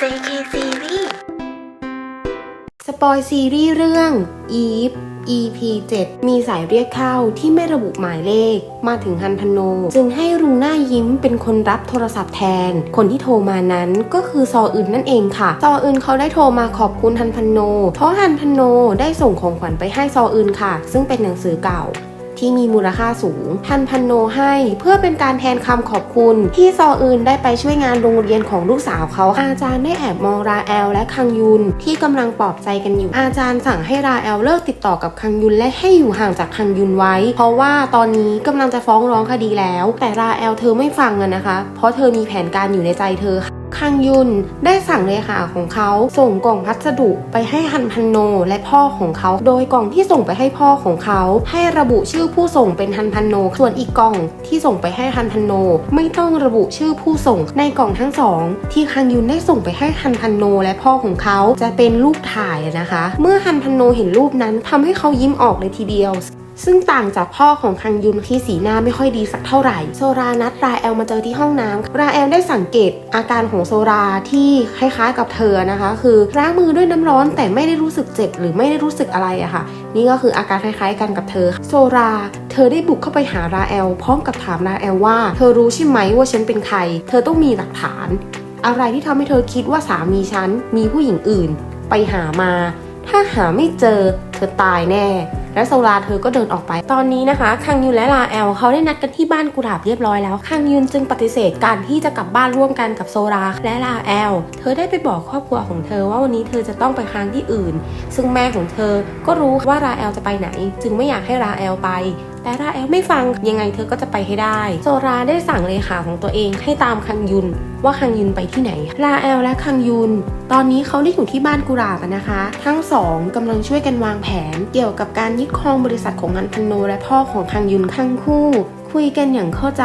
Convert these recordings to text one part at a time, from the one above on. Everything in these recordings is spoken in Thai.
JK Series สปอยซีรีส์เรื่อง Eve EP 7 มีสายเรียกเข้าที่ไม่ระบุหมายเลข มาถึงฮันพโน จึงให้รุงหน้ายิ้มเป็นคนรับโทรศัพท์แทน คนที่โทรมานั้นก็คือซออึนนั่นเองค่ะ ซออึนเขาได้โทรมาขอบคุณฮันพโน เพราะฮันพโนได้ส่งของขวัญไปให้ซออึนค่ะ ซึ่งเป็นหนังสือเก่า ที่มีมูลค่าสูงฮันพันโนให้เพื่อเป็นการแทนคำขอบคุณที่ซออื่นได้ไปช่วยงานโรงเรียนของลูกสาวเขาอาจารย์ได้แอบมองราแอลและคังยุนที่กำลังปลอบใจกันอยู่ อาจารย์สั่งให้ราแอลเลิกติดต่อกับคังยุนและให้อยู่ห่างจากคังยุนไว้ เพราะว่าตอนนี้กำลังจะฟ้องร้องคดีแล้ว แต่ราแอลเธอไม่ฟังอะนะคะ เพราะเธอมีแผนการอยู่ในใจเธอค่ะ คังยุนได้สั่งเลขาของเขาส่งกล่องพัสดุไปให้ฮันพันโนและพ่อของเขา โดยกล่องที่ส่งไปให้พ่อของเขา ให้ระบุชื่อผู้ส่งเป็นฮันพันโน ส่วนอีกกล่องที่ส่งไปให้ฮันพันโน ไม่ต้องระบุชื่อผู้ส่งในกล่องทั้งสองที่คังยุนได้ส่งไปให้ฮันพันโน และพ่อของเขาจะเป็นรูปถ่ายนะคะ เมื่อฮันพันโนเห็นรูปนั้นทำให้เขายิ้มออกเลยทีเดียว ซึ่งต่างจากพ่อของคังยุนที่สีหน้าไม่ค่อยดีสักเท่าไหร่ โซรานัดราแอลมาเจอที่ห้องน้ำราแอลได้สังเกตอาการของโซราที่คล้ายๆกับเธอนะคะ คือล้างมือด้วยน้ำร้อนแต่ไม่ได้รู้สึกเจ็บหรือไม่ได้รู้สึกอะไรอะค่ะ นี่ก็คืออาการคล้ายๆกันกับเธอ โซรา เธอได้บุกเข้าไปหาราแอล พร้อมกับถามราแอลว่า เธอรู้ใช่ไหมว่าฉันเป็นใคร เธอต้องมีหลักฐาน อะไรที่ทำให้เธอคิดว่าสามีฉันมีผู้หญิงอื่น ไปหามา ถ้าหาไม่เจอ เธอตายแน่ และโซลาเธอก็เดินออกไป ตอนนี้นะคะคังยุนและลาแอลเขาได้นัดกันที่บ้านกุหลาบเรียบร้อยแล้วคังยุนจึงปฏิเสธการที่จะกลับบ้านร่วมกันกับโซลาและลาแอล เธอได้ไปบอกครอบครัวของเธอว่าวันนี้เธอจะต้องไปค้างที่อื่น ซึ่งแม่ของเธอก็รู้ว่าราแอลจะไปไหน จึงไม่อยากให้ราแอลไป แต่ราแอลไม่ฟังยังไงเธอก็จะไปให้ได้ โซราได้สั่งเลขาของตัวเองให้ตามคังยุนว่าคังยุนไปที่ไหนราแอลและคังยุน ตอนนี้เขาได้อยู่ที่บ้านกุหลาบอะนะคะ ทั้งสองกำลังช่วยกันวางแผน เกี่ยวกับการยึดครองบริษัทของงันพันโน และพ่อของคังยุนทั้งคู่ คุยกันอย่างเข้าใจ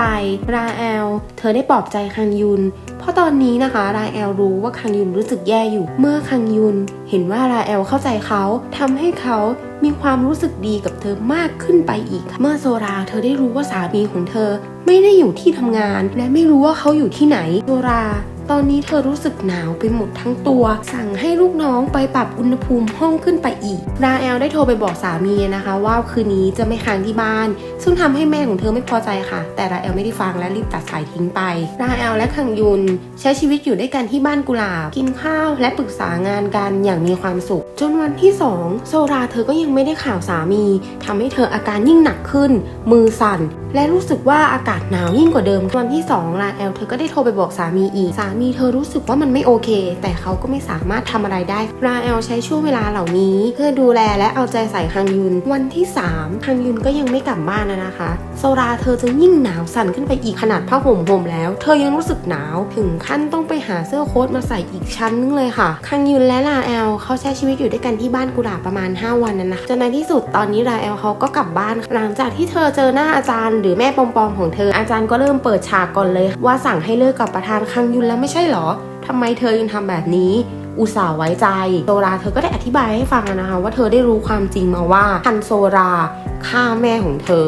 ราแอล เธอได้ปลอบใจคังยุน เพราะตอนนี้นะคะ ราแอลรู้ว่าคังยุนรู้สึกแย่อยู่ เมื่อคังยุน เห็นว่าราแอลเข้าใจเขาทำให้เขา มีความรู้สึกดีกับเธอมากขึ้นไปอีก เมื่อโซราเธอได้รู้ว่าสามีของเธอ ไม่ได้อยู่ที่ทำงาน และไม่รู้ว่าเขาอยู่ที่ไหนโซรา ตอนนี้เธอรู้สึกหนาวไปหมดทั้งตัว สั่งให้ลูกน้องไปปรับอุณหภูมิห้องขึ้นไปอีก ราแอลได้โทรไปบอกสามีนะคะ ว่าคืนนี้จะไม่ค้างที่บ้าน ซึ่งทำให้แม่ของเธอไม่พอใจค่ะ แต่ราแอลไม่ได้ฟังและรีบตัดสายทิ้งไป ราแอลและคังยุน ใช้ชีวิตอยู่ด้วยกันที่บ้านกุหลาบ กินข้าวและปรึกษางานกันอย่างมีความสุข จนวันที่ 2 โซราเธอก็ยังไม่ได้ข่าวสามีทำให้เธออาการยิ่งหนักขึ้น มือสั่น และรู้สึกว่าอากาศหนาวยิ่งกว่าเดิมวันที่2ราแอลเธอก็ได้โทรไปบอกสามีอีก สามีเธอรู้สึกว่ามันไม่โอเค แต่เขาก็ไม่สามารถทำอะไรได้ราแอลใช้ช่วงเวลาเหล่านี้ เพื่อดูแลและเอาใจใส่คังยุน วันที่3คังยุนก็ยังไม่กลับบ้านนะคะโซราเธอจะยิ่งหนาวสั่นขึ้นไปอีกขนาดผ้าห่มห่มแล้ว เธอยังรู้สึกหนาวถึงขั้นต้องไปหาเสื้อโค้ทมาใส่อีกชั้นนึงเลยค่ะคังยุนและราแอลเขาใช้ชีวิตอยู่ด้วยกันที่บ้านกุหลาบประมาณ 5 วันนั้นนะคะจนในที่สุดตอนนี้ราแอลเขาก็กลับบ้าน หลังจากที่เธอเจอหน้าอาจารย์หรือแม่ปอมๆของเธอ อาจารย์ก็เริ่มเปิดฉากก่อนเลย ว่าสั่งให้เลิกกับประธานคังยุนแล้วไม่ใช่หรอทำไมเธอยังทำแบบนี้อุตส่าห์ไว้ใจโซราเธอก็ได้อธิบายให้ฟังนะคะว่าเธอได้รู้ความจริงมาว่าฮันโซราฆ่าแม่ของเธอ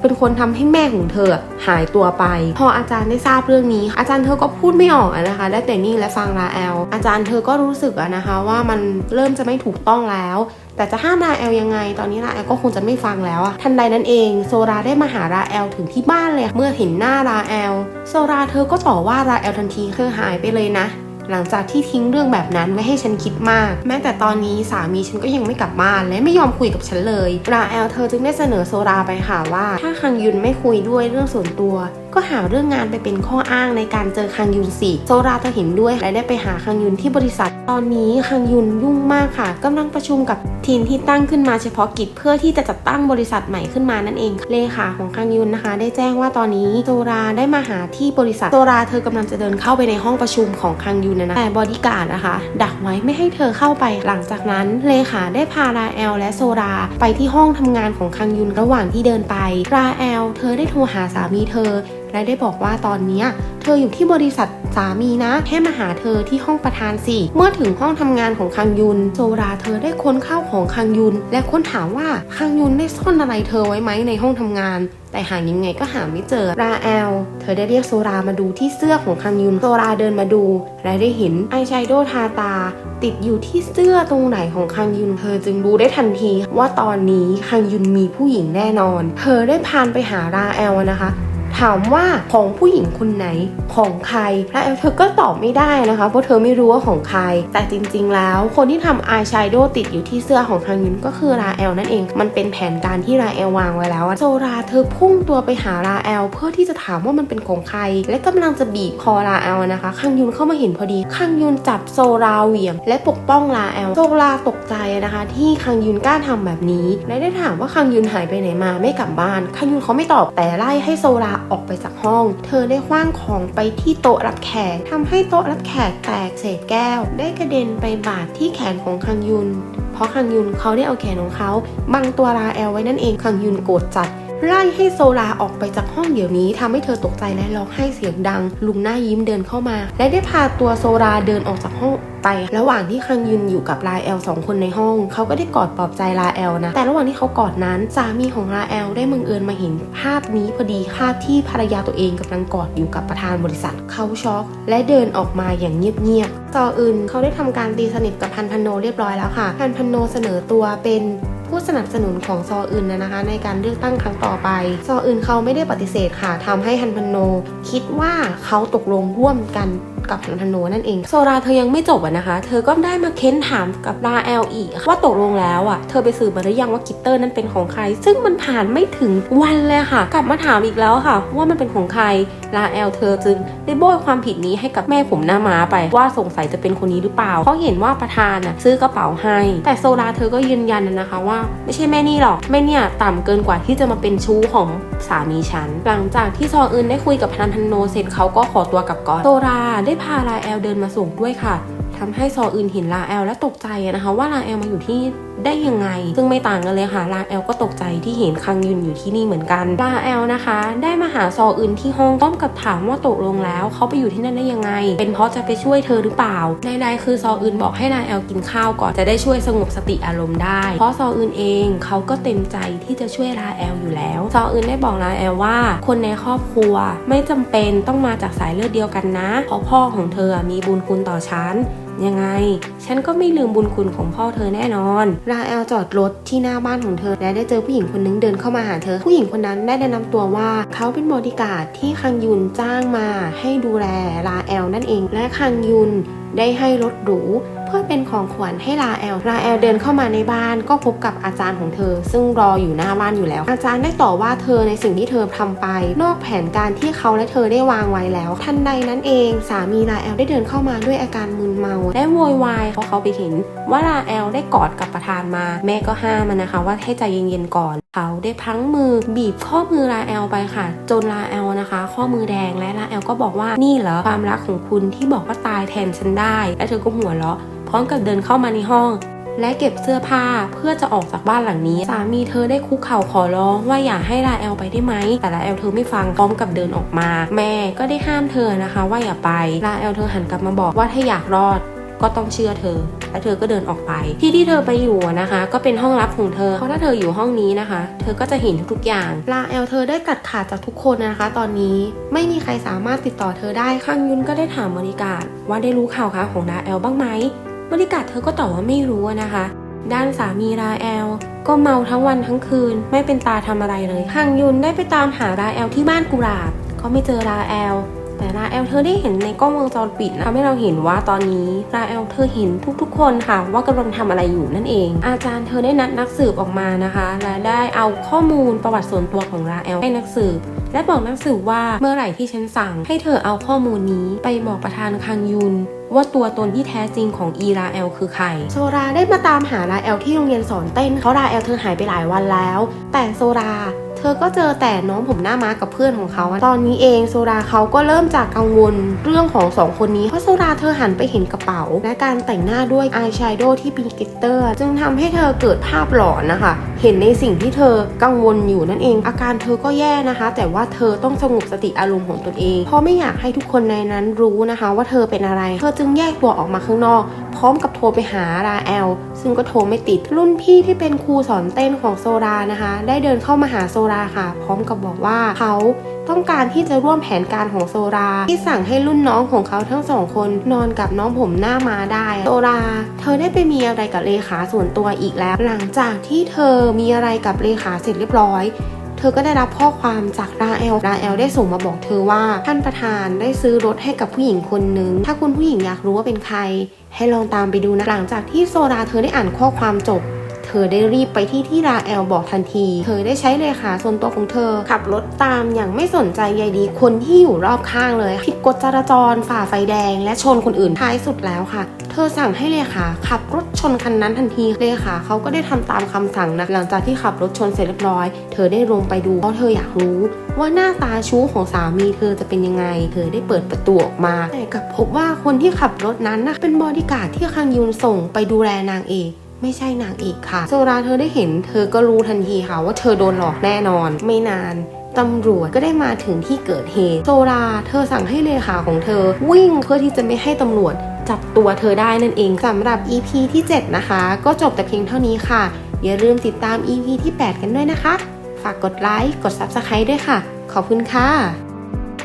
เป็นคนทำให้แม่ของเธอหายตัวไป พออาจารย์ได้ทราบเรื่องนี้ อาจารย์เธอก็พูดไม่ออกนะคะได้แต่นิ่และฟังราแอลอาจารย์เธอก็รู้สึกนะคะว่ามันเริ่มจะไม่ถูกต้องแล้ว แต่จะห้ามราแอลยังไง ตอนนี้ราแอลก็คงจะไม่ฟังแล้วอะทันใดนั้นเองโซราได้มาหาราแอลถึงที่บ้านเลยเมื่อเห็นหน้าราแอลโซราเธอก็ต่อว่าราแอลทันทีเธอหายไปเลยนะหลังจากที่ทิ้งเรื่องแบบนั้นไม่ให้ฉันคิดมาก แม้แต่ตอนนี้สามีฉันก็ยังไม่กลับบ้านและไม่ยอมคุยกับฉันเลยราแอลเธอจึงได้เสนอโซราไปค่ะว่า ถ้าคังยุนไม่คุยด้วยเรื่องส่วนตัว ก็หาเรื่องงานไปเป็นข้ออ้างในการเจอคังยุนสิโซราเธอเห็นด้วยและได้ไปหาคังยุนที่บริษัท ตอนนี้คังยุนยุ่งมากค่ะกำลังประชุมกับทีมที่ตั้งขึ้นมาเฉพาะกิจเพื่อที่จะจัดตั้งบริษัทใหม่ขึ้นมานั่นเอง เลขาของคังยุนนะคะ ได้แจ้งว่าตอนนี้โซราได้มาหาที่บริษัทโซราเธอกำลังจะเดินเข้าไปในห้องประชุมของคังยุนนะแต่บอดี้การ์ดนะคะ ดักไว้ไม่ให้เธอเข้าไปหลังจากนั้น เลขาได้พาราแอลและโซราไปที่ห้องทำงานของคังยุนระหว่างที่เดินไปราแอลเธอได้โทรหาสามีเธอ และได้บอกว่าตอนนี้เธออยู่ที่บริษัทสามีนะแค่มาหาเธอที่ห้องประธานสิเมื่อถึงห้องทำงานของคังยุน โซราเธอได้ค้นข้าวของคังยุน และค้นถามว่าคังยุนได้ซ่อนอะไรเธอไว้ไหมในห้องทำงาน แต่หายังไงก็หาไม่เจอราแอล เธอได้เรียกโซรามาดูที่เสื้อของคังยุน โซราเดินมาดู และได้เห็นไอายแชโดว์ทาตา ติดอยู่ที่เสื้อตรงไหนของคังยุน เธอจึงรู้ได้ทันที ว่าตอนนี้คังยุนมีผู้หญิงแน่นอน เธอได้พานไปหาราแอลนะคะ ถามว่าของผู้หญิงคนไหนของใครและเธอก็ตอบไม่ได้นะคะเพราะเธอไม่รู้ว่าของใคร แต่จริงๆ แล้ว คนที่ทำอายแชโดว์ติดอยู่ที่เสื้อของทางยุนก็คือราแอลนั่นเอง มันเป็นแผนการที่ราแอลวางไว้แล้วโซราเธอพุ่งตัวไปหาราแอลเพื่อที่จะถามว่ามันเป็นของใคร และกำลังจะบีบคอราแอลนะคะคังยุนเข้ามาเห็นพอดีคังยุนจับโซราเหวี่ยง และปกป้องราแอลโซราตกใจนะคะ ที่คังยุนกล้าทำแบบนี้และได้ถามว่าคังยุนหายไปไหนมาไม่กลับบ้านคังยุนเขาไม่ตอบแต่ไล่ให้โซราออกไปจากห้อง เธอได้คว้างของไปที่โต๊ะรับแขกทำให้โต๊ะรับแขกแตกเศษแก้ว ได้กระเด็นไปบาดที่แขนของคังยุน เพราะคังยุนเขาได้เอาแขนของเขาบังตัวราแอลไว้นั่นเองคังยุนโกรธจัด ไล่ให้โซลาออกไปจากห้องเดี๋ยวนี้ทำให้เธอตกใจและร้องไห้เสียงดัง ลุงหน้ายิ้มเดินเข้ามา และได้พาตัวโซลาเดินออกจากห้องไประหว่างที่คังยุนอยู่กับลาแอลสองคนในห้อง เขาก็ได้กอดปลอบใจลาแอลนะ แต่ระหว่างที่เขากอดนั้น สามีของลาแอลได้บังเอิญมาเห็นภาพนี้พอดีภาพที่ภรรยาตัวเองกำลังกอดอยู่กับประธานบริษัท เขาช็อกและเดินออกมาอย่างเงียบๆต่ออื่นเขาได้ทำการตีสนิทกับพันพันโนเรียบร้อยแล้วค่ะ พันพันโนเสนอตัวเป็น ผู้สนับสนุนของซออื่นนะนะคะ ในการเลือกตั้งครั้งต่อไป ซออื่นเขาไม่ได้ปฏิเสธค่ะทำให้ฮันพันโน คิดว่าเขาตกลงร่วมกัน กับฮันพันโนนั่นเอง โซราเธอยังไม่จบอะนะคะ เธอก็ได้มาเค้นถามกับราแอลอีกว่าตกลงแล้วอะเธอไปสืบมาหรือยังว่ากิตเตอร์นั้นเป็นของใคร ซึ่งมันผ่านไม่ถึงวันเลยค่ะ กลับมาถามอีกแล้วค่ะ ว่ามันเป็นของใครราแอลเธอจึงได้โบยความผิดนี้ให้กับแม่ผมหน้าม้าไป ว่าสงสัยจะเป็นคนนี้หรือเปล่าเพราะเห็นว่าประธานน่ะซื้อกระเป๋าให้ แต่โซราเธอก็ยืนยันนะคะว่า ไม่ใช่แม่นี่หรอกแม่เนี่ยต่ำเกินกว่าที่จะมาเป็นชู้ของสามีฉันหลังจากที่ซออื่นได้คุยกับพันพันโนเสร็จเขาก็ขอตัวกลับก่อนโซราได้พาลาแอลเดินมาส่งด้วยค่ะทำให้ซออื่นเห็นลาแอลและตกใจนะคะ ว่าลาแอลมาอยู่ที่ได้ยังไง ซึ่งไม่ต่างกันเลยค่ะลาแอลก็ตกใจที่เห็นคังยุนอยู่ที่นี่เหมือนกันลาแอลนะคะ ได้มาหาซออื่นที่ห้องพร้อมกับถามว่าตกลงแล้วเขาไปอยู่ที่นั่นได้ยังไง เป็นเพราะจะไปช่วยเธอหรือเปล่าในใดคือซออื่นบอกให้ลาแอลกินข้าวก่อนจะได้ช่วยสงบสติอารมณ์ได้ เพราะซออื่นเองเขาก็เต็มใจที่จะช่วยลาแอลอยู่แล้ว ซออื่นได้บอกลาแอลว่า คนในครอบครัวไม่จำเป็นต้องมาจากสายเลือดเดียวกันนะเพราะพ่อของเธอมีบุญคุณต่อฉันยังไง ฉันก็ไม่ลืมบุญคุณของพ่อเธอแน่นอน ราเอลจอดรถที่หน้าบ้านของเธอ และได้เจอผู้หญิงคนนึงเดินเข้ามาหาเธอ ผู้หญิงคนนั้นได้แนะนำตัวว่าเขาเป็นบอดี้การ์ดที่คังยุนจ้างมา ให้ดูแลราเอลนั่นเอง และคังยุนได้ให้รถหรู พื่อเป็นของขวัญให้ราแอลราแอลเดินเข้ามาในบ้านก็พบกับอาจารย์ของเธอ ซึ่งรออยู่หน้าบ้านอยู่แล้ว อาจารย์ได้ต่อว่าเธอในสิ่งที่เธอทำไป นอกแผนการที่เขาและเธอได้วางไว้แล้ว ทันใดนั้นเอง สามีราแอลได้เดินเข้ามาด้วยอาการมึนเมา และโวยวายเพราะเขาไปเห็นว่าราแอลได้กอดกับประธานมา แม่ก็ห้ามมันนะคะ ว่าให้ใจเย็นๆก่อน เขาได้พังมือบีบข้อมือราแอลไปค่ะ จนราแอลนะคะ ข้อมือแดงและราแอลก็บอกว่านี่เหรอความรักของคุณที่บอกว่าตายแทนฉันได้ และเธอก็หัวเราะพร้อมกับเดินเข้ามาในห้อง และเก็บเสื้อผ้าเพื่อจะออกจากบ้านหลังนี้ สามีเธอได้คุกเข่าขอร้องว่าอย่าให้ลาแอลไปได้ไหมแต่ลาแอลเธอไม่ฟังพร้อมกับเดินออกมา แม่ก็ได้ห้ามเธอนะคะ ว่าอย่าไปลาแอลเธอหันกลับมาบอกว่าถ้าอยากรอด ก็ต้องเชื่อเธอ และเธอก็เดินออกไป ที่ที่เธอไปอยู่นะคะ ก็เป็นห้องลับของเธอ เพราะถ้าเธออยู่ห้องนี้นะคะ เธอก็จะเห็นทุกๆอย่างลาแอลเธอได้กัดขาดจากทุกคนนะคะ ตอนนี้ไม่มีใครสามารถติดต่อเธอได้ข้างยุนก็ได้ถามบริการว่าได้รู้ข่าวคะของลาแอลบ้างไหมบริการเธอก็ตอบว่าไม่รู้นะคะ ด้านสามีราแอลก็เมาทั้งวันทั้งคืน ไม่เป็นตาทำอะไรเลยฮังยุนได้ไปตามหาราแอลที่บ้านกุหลาบ ก็ไม่เจอราแอล แต่ราแอลเธอได้เห็นในกล้องวงจรปิดนะทำให้เราเห็นว่าตอนนี้ราแอลเธอเห็นทุกๆ คนค่ะ ว่ากำลังทำอะไรอยู่นั่นเอง อาจารย์เธอได้นัดนักสืบออกมานะคะและได้เอาข้อมูลประวัติส่วนตัวของราแอลให้นักสืบและบอกนักสืบว่าเมื่อไหร่ที่ฉันสั่งให้เธอเอาข้อมูลนี้ไปบอกประธานคังยุน ว่าตัวตนที่แท้จริงของอีราเอลคือใคร โซราได้มาตามหาราเอลที่โรงเรียนสอนเต้นเพราะราเอลเธอหายไปหลายวันแล้ว แต่โซราเธอก็เจอแต่น้องผมหน้าม้ากับเพื่อนของเขา ตอนนี้เองโซราเขาก็เริ่มจากกังวลเรื่องของสองคนนี้ เพราะโซราเธอหันไปเห็นกระเป๋า และการแต่งหน้าด้วยอายแชโดว์ที่เป็นกลิตเตอร์ จึงทำให้เธอเกิดภาพหลอนนะคะ เห็นในสิ่งที่เธอกังวลอยู่นั่นเอง อาการเธอก็แย่นะคะ แต่ว่าเธอต้องสงบสติอารมณ์ของตนเอง เพราะไม่อยากให้ทุกคนในนั้นรู้นะคะ ว่าเธอเป็นอะไร เธอจึงแยกตัวออกมาข้างนอก พร้อมกับโทรไปหาราแอล ซึ่งก็โทรไม่ติด รุ่นพี่ที่เป็นครูสอนเต้นของโซรานะคะ ได้เดินเข้ามาหาโซราค่ะ พร้อมกับบอกว่าเขาต้องการที่จะร่วมแผนการของโซรา ที่สั่งให้รุ่นน้องของเขาทั้งสองคนนอนกับน้องผมหน้ามาได้โซรา เธอได้ไปมีอะไรกับเลขาส่วนตัวอีกแล้ว หลังจากที่เธอมีอะไรกับเลขาเสร็จเรียบร้อย ธอก็ได้รับข้อความจากราเอลราเอลได้ส่งมาบอกเธอว่า ท่านประธานได้ซื้อรถให้กับผู้หญิงคนหนึ่งถ้าคุณผู้หญิงอยากรู้ว่าเป็นใคร ให้ลองตามไปดูนะ หลังจากที่โซดาเธอได้อ่านข้อความจบ อได้รีบไปที่ที่ราแอลบอกทันที เธอได้ใช้เลขาส่วนตัวของเธอ ขับรถตามอย่างไม่สนใจใยดีคนที่อยู่รอบข้างเลย ผิดกฎจราจรฝ่าไฟแดง และชนคนอื่นท้ายสุดแล้วค่ะ เธอสั่งให้เลขาขับรถชนคันนั้นทันทีเลขาเขาก็ได้ทำตามคำสั่งนะหลังจากที่ขับรถชนเสร็จเรียบร้อย เธอได้ลงไปดูเพราะเธออยากรู้ ว่าหน้าตาชู้ของสามีเธอจะเป็นยังไง เธอได้เปิดประตูออกมาแต่กับพบว่าคนที่ขับรถนั้นนะเป็นบอดี้การ์ดที่คังยุนส่งไปดูแลนางเอก ไม่ใช่นางเอกค่ะโซราเธอได้เห็น เธอก็รู้ทันทีค่ะว่าเธอโดนหลอกแน่นอน ไม่นานตำรวจก็ได้มาถึงที่เกิดเหตุโซราเธอสั่งให้เลขาของเธอ วิ่งเพื่อที่จะไม่ให้ตำรวจ จับตัวเธอได้นั่นเองสำหรับ EP ที่ 7 นะคะ ก็จบแต่เพียงเท่านี้ค่ะ อย่าลืมติดตาม EP ที่ 8 กันด้วยนะคะ ฝากกดไลค์กด Subscribe ด้วยค่ะ ขอบคุณค่ะ